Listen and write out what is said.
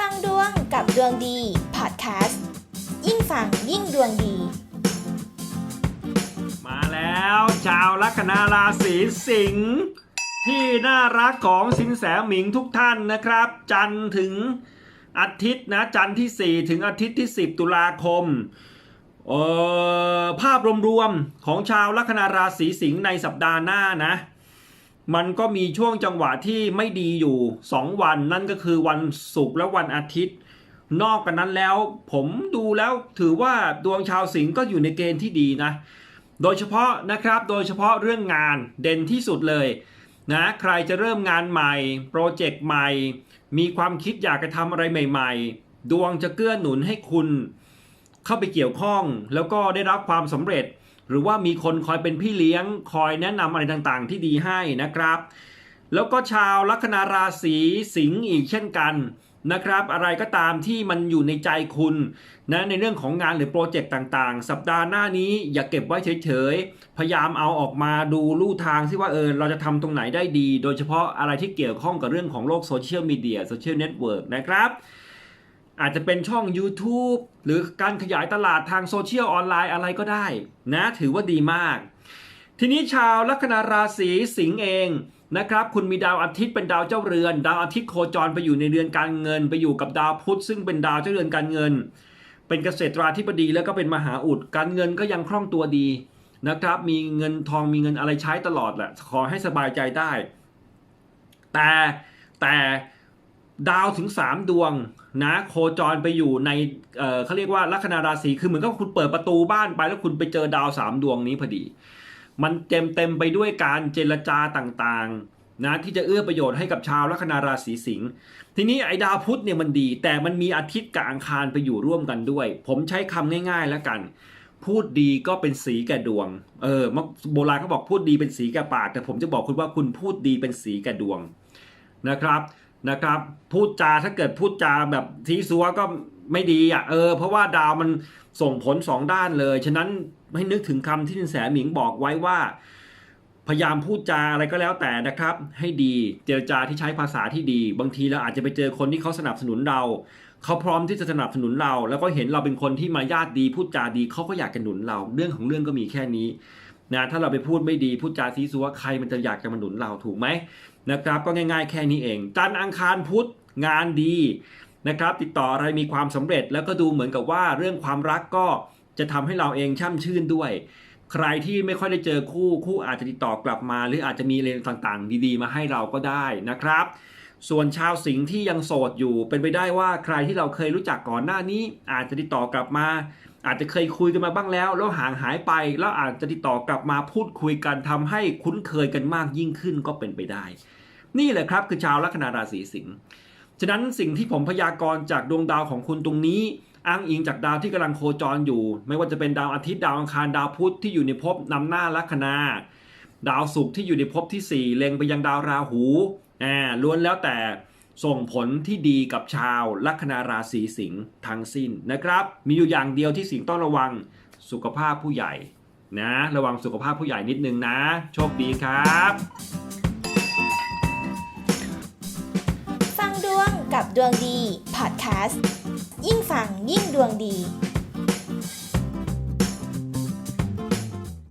ฟังดวงกับดวงดีพอดแคสต์ยิ่งฟังยิ่งดวงดี มาแล้วชาวลัคนาราศีสิงห์ที่น่ารักของสินแสหมิงทุกท่านนะครับ จันทร์ถึงอาทิตย์นะจันทร์ที่ 4 ถึงอาทิตย์ที่ 10 ตุลาคมเอ่อภาพรวมๆของชาวลัคนาราศีสิงห์ในสัปดาห์หน้านะ มันก็มีช่วงจังหวะที่ไม่ดีอยู่ 2 วันนั่นก็คือวันศุกร์และวันอาทิตย์ นอกกันนั้นแล้วผมดูแล้วถือว่าดวงชาวสิงห์ก็อยู่ในเกณฑ์ที่ดีนะ โดยเฉพาะนะครับโดยเฉพาะเรื่องงานเด่นที่สุดเลยนะใครจะเริ่มงานใหม่ โปรเจกต์ใหม่ มีความคิดอยากจะทำอะไรใหม่ ๆ ดวงจะเกื้อหนุนให้คุณเข้าไปเกี่ยวข้อง แล้วก็ได้รับความสำเร็จ หรือว่ามีคนคอยเป็นพี่เลี้ยง คอยแนะนำอะไรต่างๆ ที่ดีให้นะครับ แล้วก็ชาวลัคนาราศีสิงห์อีกเช่นกันนะครับ อะไรก็ตามที่มันอยู่ในใจคุณนะในเรื่องของงานหรือโปรเจกต์ต่างๆ สัปดาห์หน้านี้อย่าเก็บไว้เฉยๆ พยายามเอาออกมาดูลู่ทางที่ว่าเออเราจะทำตรงไหนได้ดี โดยเฉพาะอะไรที่เกี่ยวข้องกับเรื่องของโลกโซเชียลมีเดียโซเชียลเน็ตเวิร์กนะครับ อาจจะเป็นช่อง YouTube หรือการขยายตลาดทางโซเชียลออนไลน์อะไรก็ได้นะถือว่าดีมาก ทีนี้ชาวลัคนาราศีสิงห์เองนะครับคุณมีดาวอาทิตย์เป็นดาวเจ้าเรือน ดาวอาทิตย์โคจรไปอยู่ในเรือนการเงิน ไปอยู่กับดาวพุธซึ่งเป็นดาวเจ้าเรือนการเงิน เป็นเกษตราธิบดีแล้วก็เป็นมหาอุดการเงินก็ยังคล่องตัวดีนะครับมีเงินทองมีเงินอะไรใช้ตลอดแหละขอให้สบายใจได้ แต่แต่ ดาวถึง 3 ดวงนะโคจรไปอยู่ในเเขาเรียกว่าลัคนาราศีคือเหมือนกับคุณเปิดประตูบ้านไปแล้วคุณไปเจอดาว 3 ดวงนี้พอดี มันเต็มเต็มไปด้วยการเจรจาต่างๆนะที่จะเอื้อประโยชน์ให้กับชาวลัคนาราศีสิงห์ทีนี้ไอ้ดาวพุธเนี่ยมันดี แต่มันมีอาทิตย์กับอังคารไปอยู่ร่วมกันด้วย ผมใช้คำง่าย ๆ แล้วกัน พูดดีก็เป็นสีแก่ดวงเออมักโบราณเขาบอกพูดดีเป็นสีแก่ปาก แต่ผมจะบอกคุณว่าคุณพูดดีเป็นสีแก่ดวงนะครับ นะครับ พูดจาถ้าเกิดพูดจาแบบทีซัวก็ไม่ดีอะเออเพราะว่าดาวมันส่งผลสองด้านเลย ฉะนั้นให้นึกถึงคำที่สินแสหมิงบอกไว้ว่า พยายามพูดจาอะไรก็แล้วแต่นะครับ ให้ดีเจรจาที่ใช้ภาษาที่ดี บางทีเราอาจจะไปเจอคนที่เขาสนับสนุนเราเขาพร้อมที่จะสนับสนุนเรา แล้วก็เห็นเราเป็นคนที่มารยาทดีพูดจาดีเขาก็อยากจะหนุนเรา เรื่องของเรื่องก็มีแค่นี้ นะถ้าเราไปพูดไม่ดีพูดจาซีซัวใครมันจะอยากจะมาหนุนเราถูกไหมนะครับ ก็ง่าย ๆ แค่นี้เอง จันอังคารพุธงานดีนะครับ ติดต่ออะไรมีความสำเร็จแล้วก็ดูเหมือนกับว่าเรื่องความรักก็จะทำให้เราเองช่ำชื่นด้วย ใครที่ไม่ค่อยได้เจอคู่คู่อาจจะติดต่อกลับมา หรืออาจจะมีเรื่องต่างๆ ดีๆ มาให้เราก็ได้นะครับ ส่วนชาวสิงห์ที่ยังโสดอยู่เป็นไปได้ว่าใครที่เราเคยรู้จักก่อนหน้านี้ อาจจะติดต่อกลับมา อาจจะเคยคุยกันมาบ้างแล้ว แล้วห่างหายไป แล้วอาจจะติดต่อกลับมาพูดคุยกันทำให้คุ้นเคยกันมากยิ่งขึ้นก็เป็นไปได้ นี่แหละครับคือชาวลัคนาราศีสิงห์ฉะนั้นสิ่งที่ผมพยากรณ์จากดวงดาวของคุณตรงนี้ อ้างอิงจากดาวที่กำลังโคจรอยู่ ไม่ว่าจะเป็นดาวอาทิตย์ดาวอังคารดาวพุธที่อยู่ในภพนำหน้าลัคนาดาวศุกร์ที่อยู่ในภพที่ 4 เล็งไปยังดาวราหูอ่าล้วนแล้วแต่ ส่งผลที่ดีกับชาวลัคนาราศีสิงห์ทั้งสิ้นนะครับ มีอยู่อย่างเดียวที่สิงห์ต้องระวังสุขภาพผู้ใหญ่นะ ระวังสุขภาพผู้ใหญ่นิดนึงนะ โชคดีครับ ฟังดวงกับดวงดีพอดแคสต์ยิ่งฟังยิ่งดวงดี